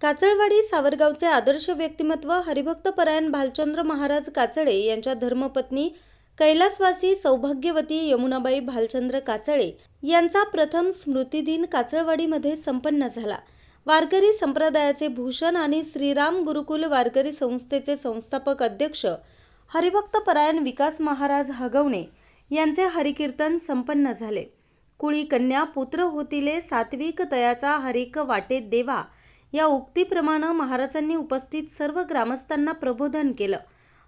काचळवाडी सावरगावचे आदर्श व्यक्तिमत्व हरिभक्तपरायण भालचंद्र महाराज काचळे यांच्या धर्मपत्नी कैलासवासी सौभाग्यवती यमुनाबाई भालचंद्र काचळे यांचा प्रथम स्मृतिदिन काचळवाडीमध्ये संपन्न झाला. वारकरी संप्रदायाचे भूषण आणि श्रीराम गुरुकुल वारकरी संस्थेचे संस्थापक अध्यक्ष हरिभक्तपरायण विकास महाराज हगवणे यांचे हरिकीर्तन संपन्न झाले. कुळी कन्या पुत्र होतिले सात्विक तयाचा हरिक वाटेत देवा या उक्तीप्रमाणे महाराजांनी उपस्थित सर्व ग्रामस्थांना प्रबोधन केलं.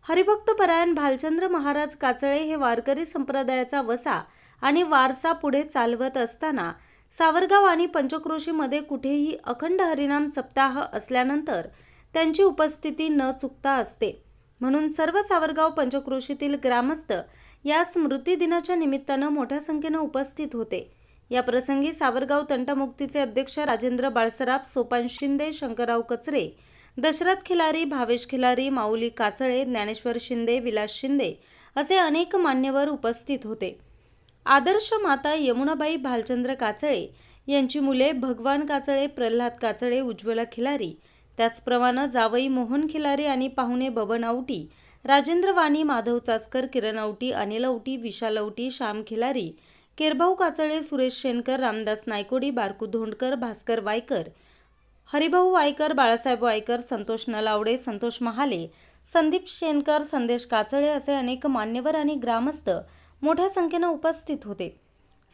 हरिभक्तपरायण भालचंद्र महाराज काचळे हे वारकरी संप्रदायाचा वसा आणि वारसा पुढे चालवत असताना सावरगाव आणि पंचक्रोशीमध्ये कुठेही अखंड हरिनाम सप्ताह असल्यानंतर त्यांची उपस्थिती न चुकता असते. म्हणून सर्व सावरगाव पंचक्रोशीतील ग्रामस्थ या स्मृतीदिनाच्या निमित्तानं मोठ्या संख्येनं उपस्थित होते. या प्रसंगी सावरगाव तंटमुक्तीचे अध्यक्ष राजेंद्र बाळसराफ सोपान शिंदे शंकरराव कचरे दशरथ खिलारी भावेश खिलारी माऊली काचळे ज्ञानेश्वर शिंदे विलास शिंदे असे अनेक मान्यवर उपस्थित होते. आदर्श माता यमुनाबाई भालचंद्र काचळे यांची मुले भगवान काचळे प्रल्हाद काचळे उज्ज्वला खिलारी त्याचप्रमाणे जावई मोहन खिलारी आणि पाहुणे बबन आवटी राजेंद्र वाणी माधव चासकर किरण आवटी अनिल आवटी विशाल आवटी श्याम खिलारी केरभाऊ काचळे सुरेश शेनकर रामदास नायकोडी बारकू धोंडकर भास्कर वायकर हरिभाऊ वायकर बाळासाहेब वायकर संतोष नलावडे संतोष महाले संदीप शेनकर संदेश काचळे असे अनेक मान्यवर आणि ग्रामस्थ मोठ्या संख्येनं उपस्थित होते.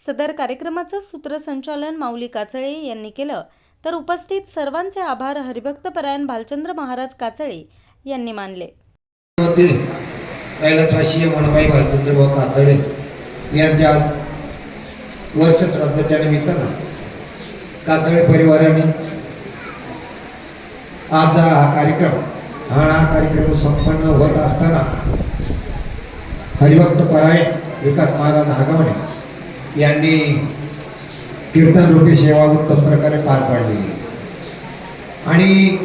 सदर कार्यक्रमाचं सूत्रसंचालन माऊली काचळे यांनी केलं. तर उपस्थित सर्वांचे आभार हरिभक्तपरायण भालचंद्र महाराज काचळे यांनी मानले. काचळे यांच्या वर्ष श्राद्धाच्या निमित्तानं कातळे परिवाराने आज हा कार्यक्रम हा हा कार्यक्रम संपन्न होत असताना हरिभक्त परायण विकास महाराज हागवणे यांनी कीर्तन रूपी सेवा उत्तम प्रकारे पार पाडलेली आणि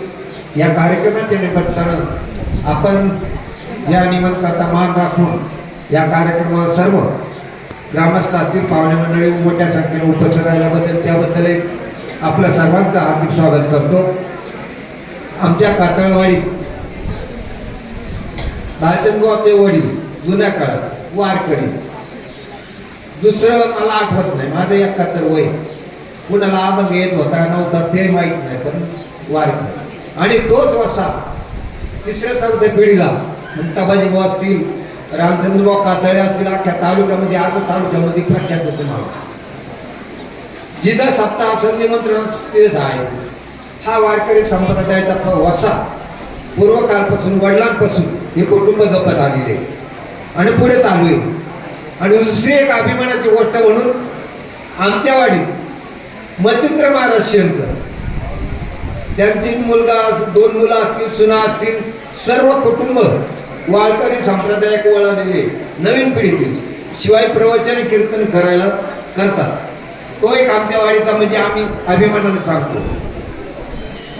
या कार्यक्रमाच्या निमित्तानं आपण या निमंत्रणाचा मान राखून या कार्यक्रमाला सर्व ग्रामस्थ असतील पाहुणे मंडळी मोठ्या संख्येने उपस्थित राहिल्याबद्दल त्याबद्दल एक आपल्या सर्वांचं हार्दिक स्वागत करतो. आमच्या कातळवाडी भालचंद्रबाबचे वडील जुन्या काळात वारकरी. दुसरं मला आठवत नाही माझं एकाहत्तर वय. कुणाला अभंग येत होता नव्हता ते माहीत नाही पण वारकरी. आणि तोच वसा तिसऱ्या चौथ्या पिढीला मुक्ताबाजी भाऊ असतील रामचंद्र कातळे असतील अख्ख्या तालुक्यामध्ये आज तालुक्यामध्ये प्रख्यात होते मला जिथं सप्ताह असं निमंत्रण स्थिरच आहे. हा वारकरी संप्रदायाचा वसा पूर्वकाळपासून वडिलांपासून हे कुटुंब जपत आलेले आणि पुढे चालू आहे. आणि दुसरी एक अभिमानाची गोष्ट म्हणून आमच्या वाडीत मचिंद्र महाराज शेणकर त्यांची मुलगा दोन मुलं असतील सुना असतील सर्व कुटुंब वाळकरी संप्रदायाक वळालेले नवीन पिढीतील. शिवाय प्रवचन कीर्तन करायला करतात. तो एक आमच्या वाडीचा म्हणजे आम्ही अभिमानाने सांगतो.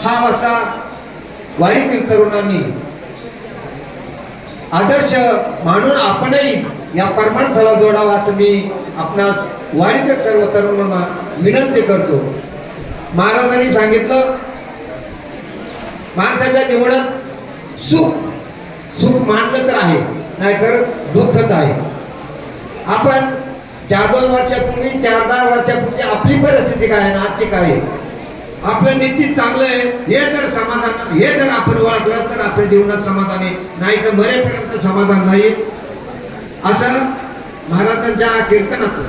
हा असा वाडीतील तरुणांनी आदर्श म्हणून आपणही या परमार्थाला जोडावा असं मी आपणास वाडीच्या सर्व तरुणांना विनंती करतो. महाराजांनी सांगितलं माणसाच्या जीवनात सुख सुख मानलं तर आहे नाहीतर दुःखच आहे. आपण चार दोन वर्षापूर्वी चार दहा वर्षापूर्वी आपली परिस्थिती काय आहे ना आजची काय आहे? आपलं निश्चित चांगलं आहे हे जर समाधान हे जर आपण ओळखलं तर आपल्या जीवनात समाधान आहे नाही तर मरेपर्यंत समाधान नाही असं महाराजांच्या कीर्तनातून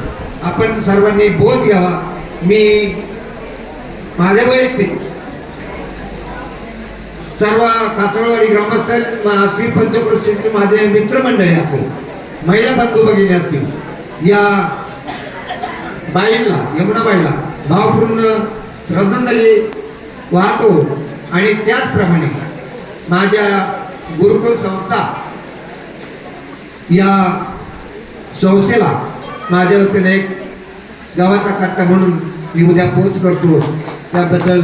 आपण सर्वांनी बोध घ्यावा. मी माझ्या वैयक्तिक सर्व काचवळवाडी ग्रामस्थ असतील पंचकृषीतील माझे मित्रमंडळी असेल महिला बंधू भगिनी असतील या बाईला यमुनाबाईला भावपूर्ण श्रद्धांजली वाहतो. आणि त्याचप्रमाणे माझ्या गुरुकुल संस्था या संस्थेला माझ्या वतीने एक गावाचा कट्टा म्हणून मी उद्या पोच करतो. त्याबद्दल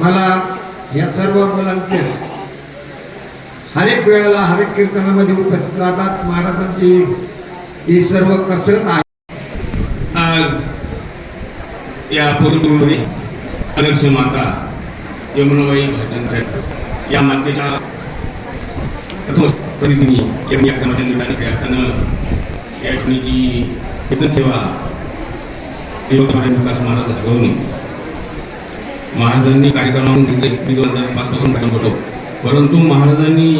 मला या सर्व मुलांचे हरेक वेळेला हरेक कीर्तनामध्ये उपस्थित राहतात. महाराजांची ही सर्व कसरत आहे. या पोतुळमध्ये आदर्श माता यमुनाबाई भाजनसाठी या मातेच्या प्रथम प्रतिनिधी यांनी या क्रमाच्या निमित्ताने अर्थानं या ठिकाणी जी वेतन सेवा विकास महाराज झागवणे महाराजांनी कार्यक्रमातून सांगितले मी दोन हजार पाच पासून कार्यक्रम करतो. परंतु महाराजांनी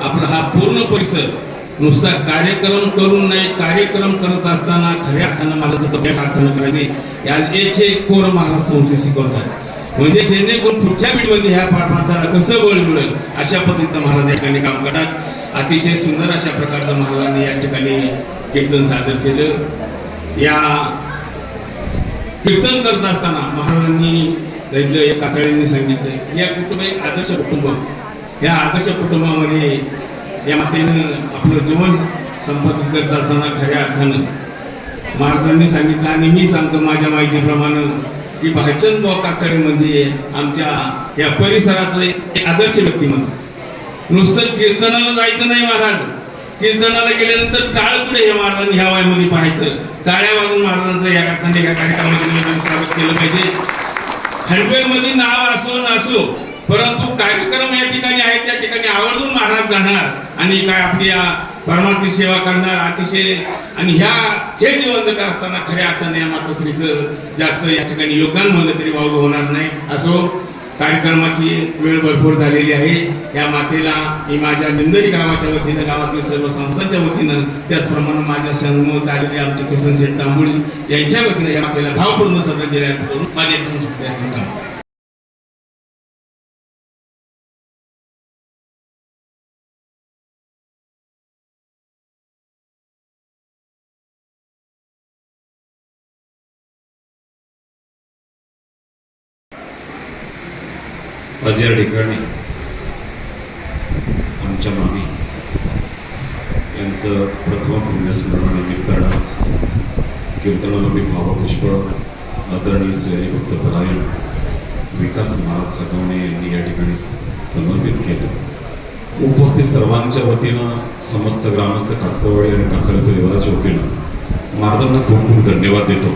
आपला हा पूर्ण परिसर नुसता कार्यक्रम करून नाही कार्यक्रम करत असताना खऱ्या अर्थानं महाराजांचं कप्या अर्थानं करायचे या याचे एक पोर महाराज संस्थेत शिकवतात म्हणजे जेणेकरून पुढच्या पिढीमध्ये ह्या पाठाला कसं बळ मिळेल अशा पद्धतीनं महाराज या ठिकाणी काम करतात. अतिशय सुंदर अशा प्रकारचं महाराजांनी या ठिकाणी कीर्तन सादर केलं. या कीर्तन करत असताना महाराजांनी दैवलं काचाळींनी सांगितलं या कुटुंब एक आदर्श कुटुंब. या आदर्श कुटुंबामध्ये या मातेनं आपलं जीवन संपादित करत असताना खऱ्या अर्थानं महाराजांनी सांगितलं आणि मी सांगतो माझ्या माहितीप्रमाणे की भालचंद बुवा काचाळे म्हणजे आमच्या या परिसरातले एक आदर्श व्यक्तिमत्व नुसतं कीर्तनाला जायचं नाही महाराज. कीर्तनाला गेल्यानंतर टाळ पुढे हे महाराजांनी ह्या वयामध्ये पाहायचं. टाळ्या वाजून महाराजांचं या अर्थाने या कार्यक्रमाच्या निमित्ताने स्वागत केलं पाहिजे. हडवेमध्ये नाव असो नसो परंतु कार्यक्रम या ठिकाणी आहे त्या ठिकाणी आवर्जून महाराज जाणार आणि काय आपली या परमार्थी सेवा करणार अतिशय आणि ह्या हे जिवंत का असताना खऱ्या अर्थाने या मातोश्रीचं जास्त या ठिकाणी योगदान म्हणलं तरी वावग होणार नाही. असो कार्यक्रमाची वेळ भरपूर झालेली आहे. या मातेला मी माझ्या निंदरी गावाच्या वतीनं गावातील सर्व संस्थांच्या वतीनं त्याचप्रमाणे माझ्यासमोर आलेले आमचे किसन शेठ तांबोळी यांच्या वतीनं या मातेला भावपूर्ण सगळं अर्पण करून माझे आज या ठिकाणी आमच्या मामी यांचं प्रथम पुण्यस्मरणानिमित्तानं कीर्तनारूपी भावपुष्प आदरणीय श्री भक्त परायण विकास महाराज रगवणे यांनी या ठिकाणी समर्पित केलं. उपस्थित सर्वांच्या वतीनं समस्त ग्रामस्थ कासरवाडी आणि कासळे परिवाराच्या वतीनं महाराजांना खूप खूप धन्यवाद देतो.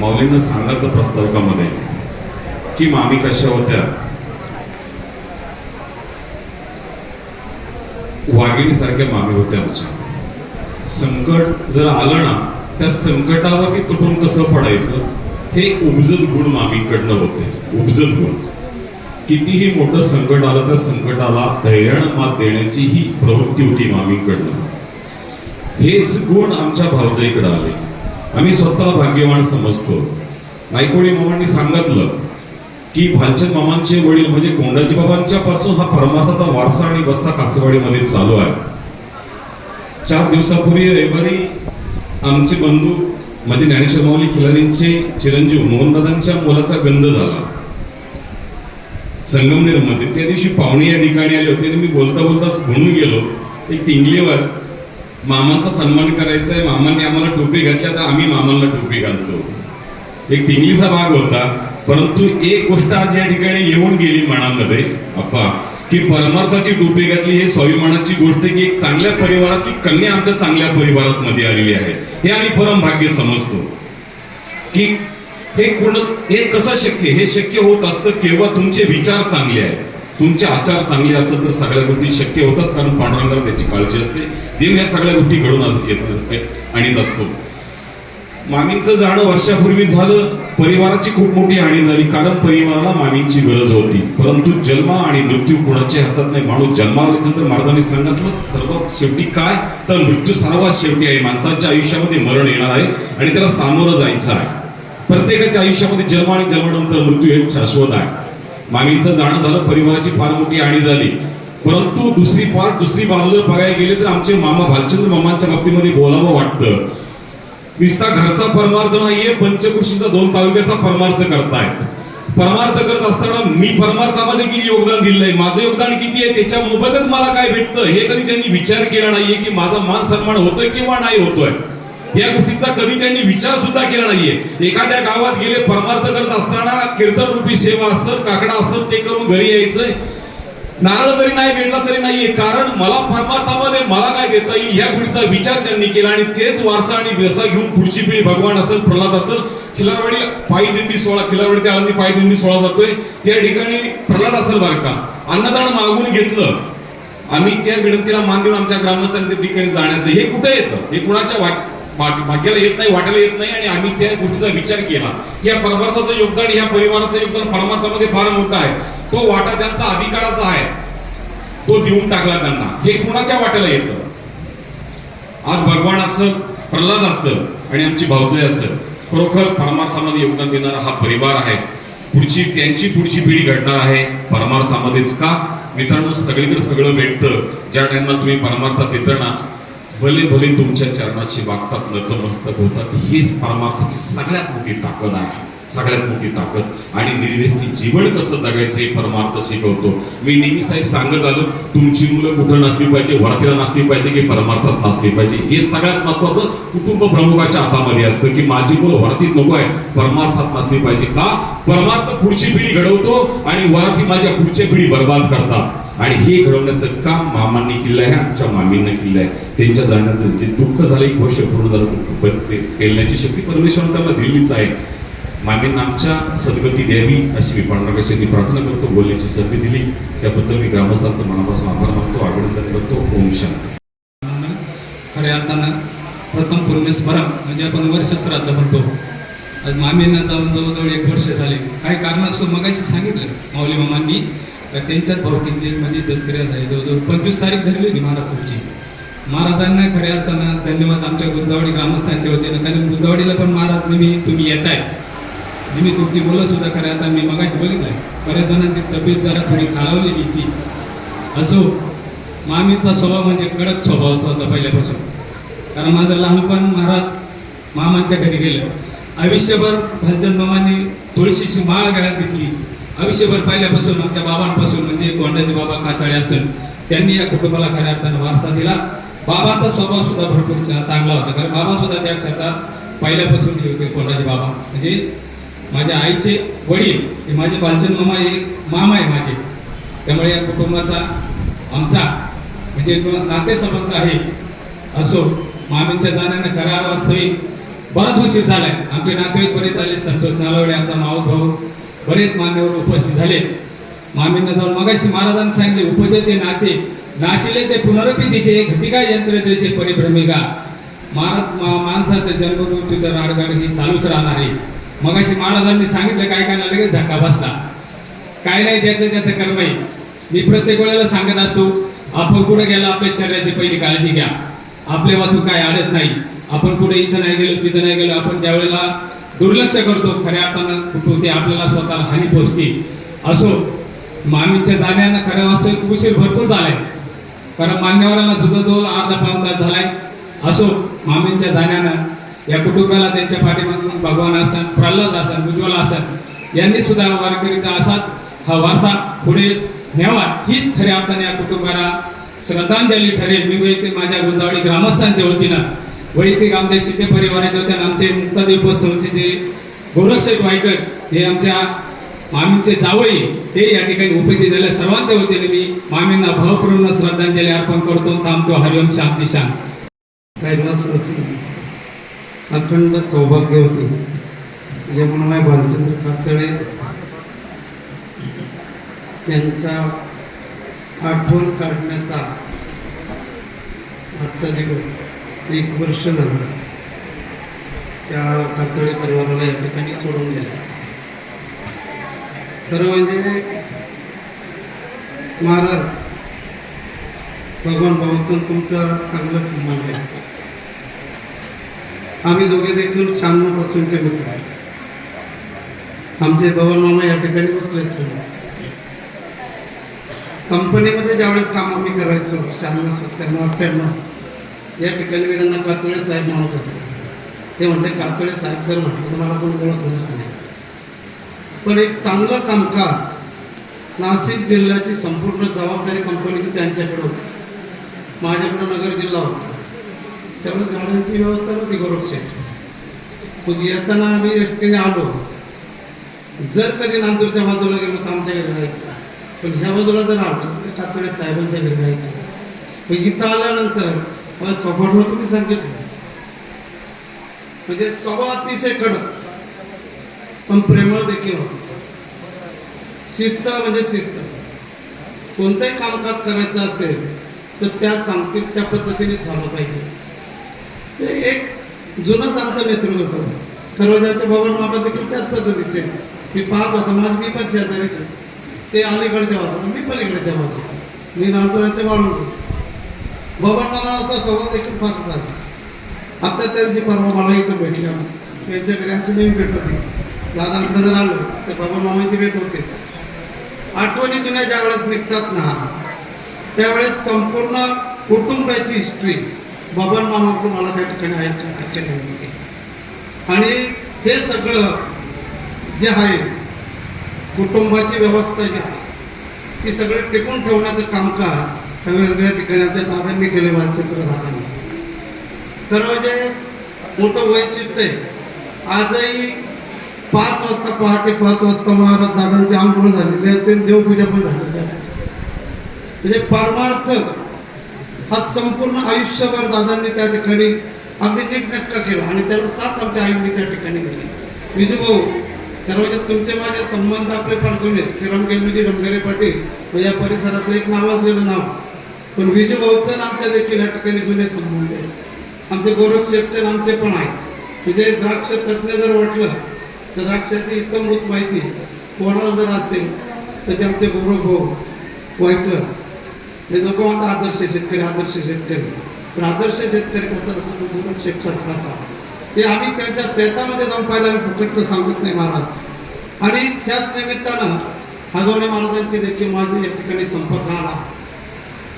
माऊलींना सांगायचं प्रस्तावकामध्ये की मामी कशा होत्या? वाघिणीसारख्या मामी होत्या आमच्या. संकट जर आलं ना त्या संकटावरती तुटून कसं पडायचं? हे उपजत गुण मामीकडनं होते. उपजत गुण. कितीही मोठं संकट आलं तर संकटाला धैर्यानं मात देण्याची ही प्रवृत्ती होती मामीकडनं. हेच गुण आमच्या भावजाईकडे आले. आम्ही स्वतःला भाग्यवान समजतो. नायकोडी मामांनी सांगितलं की भालचंद मामांचे वडील म्हणजे कोंडाजी बाबांच्या पासून हा परमार्थाचा वारसा आणि बस्सा कासवाडीमध्ये चालू आहे. चार दिवसापूर्वी रविवारी आमचे बंधू म्हणजे ज्ञानेश्वर माऊली खिलारींचे चिरंजीव मोहनदादांच्या मुलाचा गंध झाला. संगमनेरमध्ये त्या दिवशी पाहुणे या ठिकाणी आले होते आणि मी बोलता बोलताच म्हणून गेलो. एक टिंगलीवर मामांचा सन्मान करायचा आहे. मामांनी आम्हाला टोपी घातली. आता आम्ही मामांना टोपी घालतो. एक टिंगलीचा भाग होता. परंतु एक गोष्ट आज या ठिकाणी येऊन गेली मनामध्ये अप्पा की परमार्थाची टोपी घातली हे स्वाभिमानाची गोष्ट की एक चांगल्या परिवारातली कन्या आमच्या चांगल्या परिवारात मध्ये आलेली आहे. हे आम्ही परम भाग्य समजतो. की हे कोण हे कसं शक्य हे शक्य होत असतं केव्हा तुमचे विचार चांगले आहेत. तुमचे आचार चांगले असत तर सगळ्या गोष्टी शक्य होतात कारण पांडुरंगाला त्याची काळजी असते. देव या सगळ्या गोष्टी घडून येत- आणीत असतो मामींचं जाणं वर्षापूर्वी झालं परिवाराची खूप मोठी हानी झाली कारण परिवाराला मामींची गरज होती. परंतु जन्म आणि मृत्यू कोणाच्या हातात नाही माणूस जन्माला तर महाराजांनी सांगितलं सर्वात शेवटी काय? तर मृत्यू सर्वात शेवटी आहे. माणसाच्या आयुष्यामध्ये मरण येणार आहे आणि त्याला सामोरं जायचं आहे. प्रत्येकाच्या आयुष्यामध्ये जन्म आणि जन्मानंतर मृत्यू हे शाश्वत आहे. मामींचं जाणं झालं परिवाराची फार मोठी हानी झाली. परंतु दुसरी फार दुसरी बाजू जर बघायला गेले तर आमचे मामा भालचंद्र मामांच्या बाबतीमध्ये बोलावं वाटतं. निस्ता घरचा परमार्थ नाहीये पंचकृषीचा दोन तालुक्याचा परमार्थ करतायत. परमार्थ करत असताना मी परमार्थामध्ये किती योगदान दिलंय माझं योगदान किती आहे त्याच्या मोबदल्यात मला काय भेटतं हे कधी त्यांनी विचार केला नाहीये की माझा मान सन्मान होतोय किंवा नाही होतोय. या गोष्टीचा कधी त्यांनी विचार सुद्धा केला नाहीये. एखाद्या गावात गेले परमार्थ करत असताना कीर्तन रूपी सेवा असत काकडा असत ते करून घरी यायचंय. नारळ जरी नाही भेटला तरी नाहीये. कारण मला परमार्थामध्ये मला काय देता येईल? या गोष्टीचा विचार त्यांनी केला आणि तेच वारसा आणि व्यसा घेऊन पुढची पिढी भगवान असेल प्रल्हाद असेल खिलारवाडी पायदिंडी सोळा खिलारवाडी ते आळंदी पायदिंडी सोळा जातोय. त्या ठिकाणी प्रल्हाद असेल बरं का. अन्नदान मागून घेतलं. आम्ही त्या विनंतीला मान देऊन आमच्या ग्रामस्थांनी त्या ठिकाणी जाण्याचं. हे कुठे येतं? हे कुणाच्या वाट भाग्याला येत नाही वाटायला येत नाही आणि आम्ही त्या गोष्टीचा विचार केला. या परमार्थाचं योगदान या परिवाराचं योगदान परमार्थामध्ये फार मोठं आहे. तो वाटा त्यांचा अधिकाराचा आहे. तो देऊन टाकला त्यांना. हे कुणाच्या वाट्याला येतं? आज भगवान असं प्रल्हाद असं आणि आमची भावजय असं खरोखर परमार्थामध्ये योगदान देणारा हा परिवार आहे. पुढची त्यांची पुढची पिढी घडणार आहे परमार्थामध्येच का? मित्रांनो सगळीकडे सगळं भेटतं ज्या टाइमला तुम्ही परमार्थात येतं ना भले भले तुमच्या चरणाशी वागतात नतमस्तक होतात हीच परमार्थाची सगळ्यात मोठी ताकद आहे. सगळ्यात मोठी ताकद. आणि निर्व्यस्ती जीवन कसं जगायचं हे परमार्थ शिकवतो. मी नेहमी साहेब सांगत आलो तुमची मुलं कुठं नसली पाहिजे वरातीला नसली पाहिजे की परमार्थात नसली पाहिजे? हे सगळ्यात महत्वाचं कुटुंब प्रमुखाच्या हातामध्ये असतं की माझी मुलं वरातीत नको आहे परमार्थात नसली पाहिजे. का? परमार्थ पुढची पिढी घडवतो आणि वराती माझ्या पुढच्या पिढी बर्बाद करतात. आणि हे घडवण्याचं काम मामांनी केलं आहे आमच्या मामींना केलं आहे त्यांच्या जाण्याचं जे दुःख झालं एक वर्ष पूर्ण झालं दुःख पेलण्याची शक्ती परमेश्वर त्यांना दिलीच आहे. मामींना आमच्या सद्गती द्यावी अशी मी पांडुरंगाशी प्रार्थना करतो बोलण्याची संधी दिली. त्याबद्दल मी ग्रामस्थांचं मनापासून आभार मानतो अभिनंदन करतो. ओम शांती. खऱ्या अर्थानं प्रथम पूर्णस्मरण म्हणजे आपण वर्ष श्राद्ध म्हणतो. आज मामींना जाऊन जवळजवळ एक वर्ष झाले. काही असतो मगाशी सांगितलं माऊली मामांनी? त्यांच्याच भावकीतली मध्ये म्हणजे दसऱ्या झाली जवळजवळ पंचवीस तारीख धरली होती महाराज तुमची महाराजांना खऱ्या अर्थानं धन्यवाद. आमच्या गुंजावडी ग्रामस्थांच्या वतीनं. कारण गुंजावडीला पण महाराज नेहमी तुम्ही येत आहे नेहमी तुमची बोलत सुद्धा खऱ्या आता मी मगाशी बघितलंय. बऱ्याच जणांची तब्येत जरा थोडी खालावलेली ती. असो मामीचा स्वभाव म्हणजे कडक स्वभावाचा होता पहिल्यापासून. कारण माझं लहानपण महाराज मामांच्या घरी गेलं. आयुष्यभर भालचंद मामांनी तुळशीची माळ गळ्यात घेतली. आयुष्यभर पहिल्यापासून आमच्या बाबांपासून म्हणजे कोंडाचे बाबा काचाळे असेल त्यांनी या कुटुंबाला खऱ्या अर्थानं वारसा दिला. बाबाचा स्वभाव सुद्धा भरपूर चांगला होता. कारण बाबा सुद्धा त्या क्षेत्रात पहिल्यापासून हे होते कोंडाचे बाबा. म्हणजे माझ्या आईचे वडील हे माझे बालचंद मामा हे मामा आहे माझे. त्यामुळे या कुटुंबाचा आमचा म्हणजे नातेसंबंध आहे असो मामींच्या जाण्यानं खऱ्या वास्तविक बराच उशीर झालाय. आमचे नातेवाईक बरेच आले संतोष नालवडे आमचा माऊ भाऊ बरेच मान्यवर उपस्थित झाले. मामींना जाऊन मगाशी महाराजांनी सांगितले उपजे ते नाशे नाशिले ते पुनरपी दिशे घटिका यंत्र परिभ्रमिका. महाराज मा- माणसाचं जन्ममृत्यूचं राडगाड ही चालूच राहणार आहे. मगाशी महाराजांनी सांगितलं काय काय लगेच धक्का बसला. काय नाही ज्याचं त्याचं कर्म आहे. मी प्रत्येक वेळेला सांगत असतो आपण कुठे गेला आपल्या शरीराची पहिली काळजी घ्या. आपले वाचून काय अडत नाही. आपण कुठे इथं नाही गेलो तिथं नाही गेलो आपण ज्या वेळेला दुर्लक्ष करतो खऱ्या अर्थानं कुठून ते आपल्याला स्वतःला हानी पोचते. असो मामीच्या जाण्यानं खऱ्या वास्तविक उशीर भरपूर झालाय. कारण मान्यवरांना सुद्धा जवळ अर्धा पाऊन तास झालाय. असो मामींच्या जाण्यानं या कुटुंबाला त्यांच्या पाठीमागून भगवान आसन प्रल्हाद आसन उज्ज्वल आसन यांनी सुद्धा वारकरीचा असाच हा वारसा पुढे न्यावा. हीच खऱ्या अर्थाने या कुटुंबाला श्रद्धांजली ठरेल. मी ते माझ्या गुंजावळी ग्रामस्थांच्या वतीनं. वैयक्तिक आमचे शिंदे होते आणि आमचे मुक्तादेव संस्थेचे गोरक्षक वायकर हे आमच्या मामींचे जावळी हे या ठिकाणी उपस्थित झाले. सर्वांच्या वतीने मी मामींना भावपूर्ण श्रद्धांजली अर्पण करतो. थांबतो. हरिओम शांती शांत. अखंड सौभाग्य होते. यमुनाबाई भालचंद्र काचळे त्यांच्या आठवण काढण्याचा आजचा दिवस. एक वर्ष झालं. त्या काचळे परिवाराला या ठिकाणी सोडून गेलं. खरं म्हणजे महाराज भगवान भाऊचं तुमचा चांगला संबंध आहे. आम्ही दोघे देखील शामनापासूनचे मित्र आहे. आमचे भवन मामा या ठिकाणी बसलेच कंपनीमध्ये ज्यावेळेस काम आम्ही करायचो शहाण्णव सत्त्याण्णव अठ्ठ्याण्णव या ठिकाणी मी त्यांना काचळे साहेब म्हणत होते. ते म्हणते काचळे साहेब जर म्हटलं तर मला कोण ओळखणारच नाही. पण एक चांगलं कामकाज नाशिक जिल्ह्याची संपूर्ण जबाबदारी कंपनीची त्यांच्याकडे होती. माझ्याकडे नगर जिल्हा होता. त्यामुळे गाड्यांची व्यवस्था नव्हती गोरक्षेट मग येताना आम्ही एसटीने आलो. जर कधी नांदूरच्या बाजूला गेलो तर आमच्या घरी राहायचं. पण ह्या बाजूला जर आलो तर काचडे साहेबांच्या घरी राहायचे. मग इथं आल्यानंतर मला स्वभाव तुम्ही सांगितलं. म्हणजे स्वभाव अतिशय कडक. पण प्रेमळ देखील होते. शिस्त म्हणजे शिस्त. कोणतंही कामकाज करायचं असेल तर त्या सांगतील त्या पद्धतीने झालं पाहिजे. ते एक जुनंच आमचं नेतृत्व होतं. खरवजाचे बाबा मामा देखील त्याच पद्धतीचे. मी पाहत होतो माझं मी पण शेजारीचे ते अलीकडच्या बाजूला मी पलीकडच्या बाजूला. मी नंतर ते वाढून बाबा मामाचा सोबत देखील फार झाला. आता त्यांची परवा मला इथं भेटल्या त्यांच्या घरी आमची नेहमी भेट होती. दादांकडे जर आलो तर बाबा मामाची भेट होतेच. आठवणी जुन्या ज्या वेळेस निघतात ना त्यावेळेस संपूर्ण कुटुंबाची हिस्ट्री बाबा मामाकडून मला त्या ठिकाणी ऐक- ऐकायला मिळते आणि हे सगळं जे आहे कुटुंबाची व्यवस्था जी आहे ती सगळं टिकून ठेवण्याचं कामकाज वेगवेगळ्या ठिकाणी आमच्या दादांनी केले बालचंद्र दादांनी खरं म्हणजे मोठं वैशिष्ट्य आहे. आजही पाच वाजता पहाटे पाच वाजता महाराज दादांची आंघोळ झालेली असते देवपूजा पण झालेली असते. म्हणजे परमार्थ हा संपूर्ण आयुष्यभर दादांनी त्या ठिकाणी अगदी नीटनेटका केला आणि त्याला साथ आमच्या आईंनी त्या ठिकाणी दिली. विजू भाऊ म्हणजे तुमचे माझे संबंध आपले फार जुने श्रीराम गेलूजी रमगरे पाटील म्हणजे या परिसरातलं एक नावाजलेलं नाव. पण विजू भाऊचं आमच्या देखील नाटकाने जुने संबंध आहेत. आमचे गोरख शेपचन आमचे पण आहेत. म्हणजे द्राक्ष तज्ज्ञ जर म्हटलं तर द्राक्षाची इतमभूत माहिती कोणाला जर असेल तर ते आमचे गौरव भाऊ वायकर हे नको आता आदर्श शेतकरी आदर्श शेतकरी. पण आदर्श शेतकरी कसा असं तो गोरख शेपसारखा असा. ते आम्ही त्यांच्या शेतामध्ये जाऊन पाहिलं आम्ही फुकटचं सांगत नाही महाराज. आणि त्याच निमित्तानं हगवणे महाराजांचे देखील माझे या ठिकाणी संपर्क आला.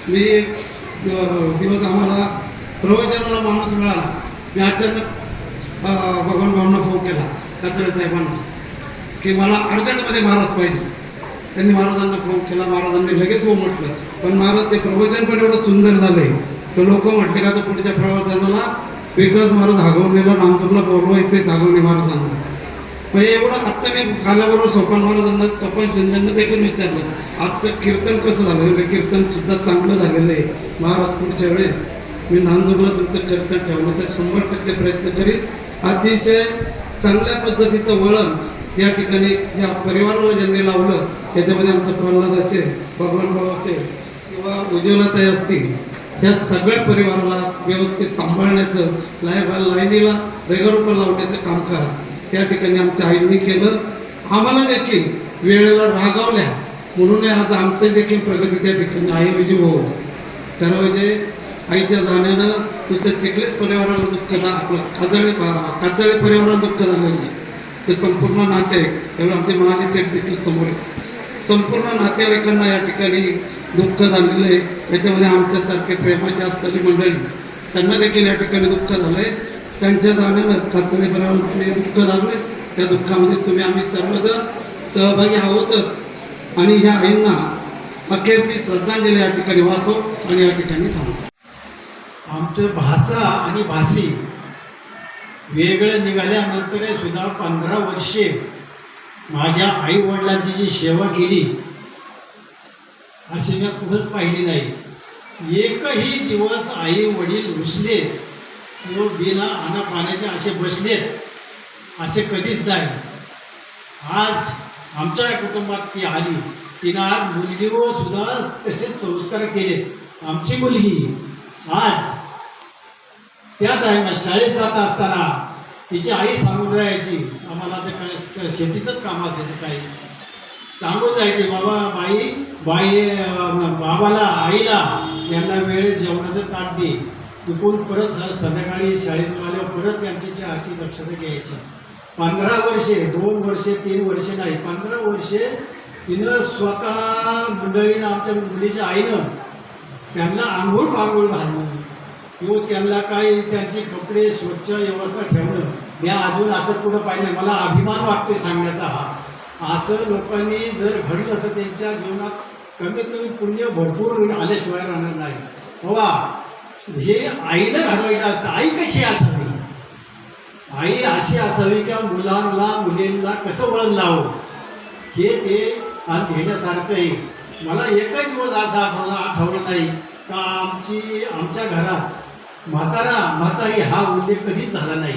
मी एक दिवस आम्हाला प्रवचनाला माणूस मिळाला. मी अचानक भगवान भाऊंना फोन केला काचळे साहेबांना की मला अर्जंटमध्ये महाराज पाहिजे. त्यांनी महाराजांना फोन केला महाराजांनी लगेच हो म्हटलं. पण महाराज ते प्रवचन पण एवढं सुंदर झालंय. तर लोक म्हटले का तर पुढच्या प्रवचनाला विकास महाराज हागवणीला नामपूरला बोलवायचंय हागवणे महाराजांना. म्हणजे एवढं आत्ता मी काल्याबरोबर सोपान महाराजांना सोपान शिंदेंना देखील विचारलं. आजचं कीर्तन कसं झालं? म्हणजे कीर्तन सुद्धा चांगलं झालेलं आहे. महाराज पुढच्या वेळेस मी नांदूरला तुमचं कीर्तन ठेवण्याचा शंभर टक्के प्रयत्न करीन. अतिशय चांगल्या पद्धतीचं वळण या ठिकाणी या परिवाराला ज्यांनी लावलं त्याच्यामध्ये आमचं प्रल्हाद असेल भगवान भाऊ असेल किंवा उज्ज्वलताई असतील या सगळ्या परिवाराला व्यवस्थित सांभाळण्याचं लाय लाईनीला रेगारूपं लावण्याचं कामकाज त्या ठिकाणी आमच्या आईंनी केलं. आम्हाला देखील वेळेला रागावल्या. म्हणून आज आमचं देखील प्रगती त्या ठिकाणी आई विजय भाऊ खरं म्हणजे आईच्या जाण्यानं नुसतं चिखलेच परिवाराला दुःख झालं आपलं काजळे काजळे परिवाराला दुःख झालेलं नाही ते संपूर्ण नाते त्यामुळे आमचे महाली सेठ देखील समोर संपूर्ण नातेवाईकांना या ठिकाणी दुःख झालेलं आहे. त्याच्यामध्ये आमच्यासारखे प्रेमाचे असलेली मंडळी त्यांना देखील या ठिकाणी दुःख झालंय. त्यांच्या जाण्यानं कातळे परिवाराला दुःख लागले त्या दुःखामध्ये तुम्ही आम्ही सर्वजण सहभागी आहोतच. आणि ह्या आईंना अखेरची श्रद्धांजली या ठिकाणी वाहतो आणि या ठिकाणी थांबतो. आमचं भाषा आणि भाषी वेगळं निघाल्यानंतर सुद्धा पंधरा वर्षे माझ्या आई वडिलांची जी सेवा केली अशी मी कुठंच पाहिली नाही. एकही दिवस आई वडील रुसले तो बिना आना पाण्याचे असे बसलेत असे कधीच नाही. आज आमच्या कुटुंबात ती आली. तिनं आज मुलगीवर सुद्धा तसेच संस्कार केले. आमची मुलगी आज त्या टायमात शाळेत जात असताना तिची आई सांगून राहायची आम्हाला ते शेतीचंच काम असायचं काही. सांगून जायचे बाबा बाई बाई बाबाला आईला यांना वेळेत जेवणाचं ताट दे. दुपून परत संध्याकाळी शाळेत आल्यावर परत त्यांची चहाची दक्षता घ्यायची. पंधरा वर्षे दोन वर्षे तीन वर्षे नाही पंधरा वर्षे तिनं स्वतः मंडळीनं आमच्या मुलीच्या आईनं त्यांना आंघोळ पांघोळ घालणं किंवा त्यांना काही त्यांचे कपडे स्वच्छ व्यवस्था ठेवणं मी अजून असं पुढं पाहिलं मला अभिमान वाटतोय सांगण्याचा हा. असं लोकांनी जर घडलं तर त्यांच्या जीवनात कमीत कमी पुण्य भरपूर आल्याशिवाय राहणार नाही. हो बाबा हे आईनं घडवायचं असतं. आई कशी असावी? आई अशी असावी का मुलांना मुलींना कसं वळण लावं? हे ते आज घेण्यासारखं आहे. मला एकही दिवस असा आठवला आठवलं नाही का आमची आमच्या घरात म्हातारा म्हातारी हा उल्लेख कधीच झाला नाही.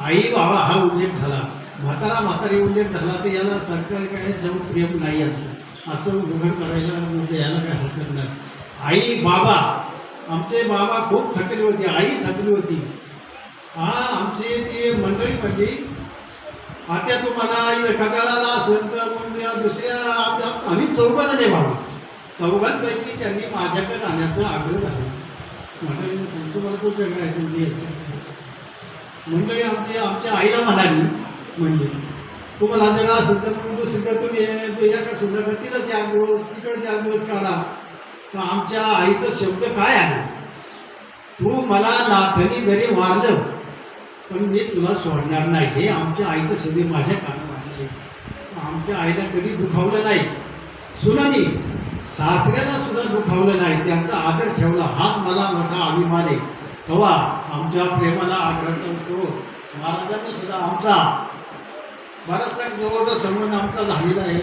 आई बाबा हा उल्लेख झाला. म्हातारा म्हातारी उल्लेख झाला तर याला सरकार काय जाऊन प्रेम नाही असं. असं उघड करायला म्हणजे याला काय हरकत नाही. आई बाबा आमचे बाबा खूप थकले होती आई थकली होती. हा आमची ती मंडळी म्हणजे आता तुम्हाला कटाळाला असेल तर मग दुसऱ्या आम्ही चौघ जणे बाबा. चौघांपैकी त्यांनी माझ्याकडे राहण्याचा आग्रह झाला मंडळीने सांगतो मला कुठं जगड आहे तुम्ही मंडळी आमची आमच्या आईला म्हणाली म्हणजे तुम्हाला जर असेल तर मग दुसरीकडे तुम्ही एका सुद्धा तिला चार दिवस तिकडे चार दिवस काढा. तर आमच्या आईचा शब्द काय आहे? तू मला नाथनी जरी मारलं पण मी तुला सोडणार नाही. हे आमच्या आईचं शब्द माझ्या कानावर आले आमच्या आईला कधी दुखावलं नाही. सुनानी सासऱ्याला सुद्धा दुखावलं नाही. त्यांचा आदर ठेवला. हाच मला मोठा अभिमान आहे. तेव्हा आमच्या प्रेमाला आदराचा उत्सव. महाराजांनी सुद्धा आमचा बराचसा जवळचा संबंध आमचा झालेला आहे.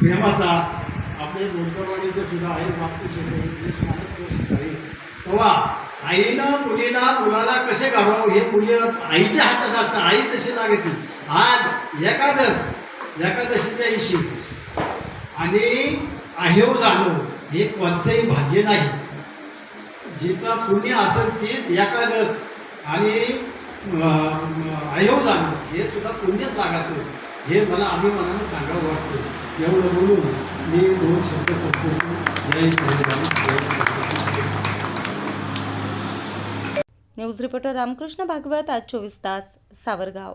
प्रेमाचा. आपले बोलकरवाडीचं सुद्धा आई बापू आहे तेव्हा आईनं मुलीला मुलाला कसे काढावं हे मुलं आईच्या हातात असतं आई तशी लागते आज एकादश एकादशीच्या दिवशी आणि आहेव जाणं हे कोणचंही भाग्य नाही. जिचा पुण्य असेल तीच एकादश आणि अयोव जाणं हे सुद्धा पुण्यच लागतं हे मला अभिमानाने सांगावं वाटतं. एवढं बोलून मी दोन शब्द संपवतो. जय न्यूज रिपोर्टर रामकृष्ण भागवत आज चोवीस तास सावरगाव.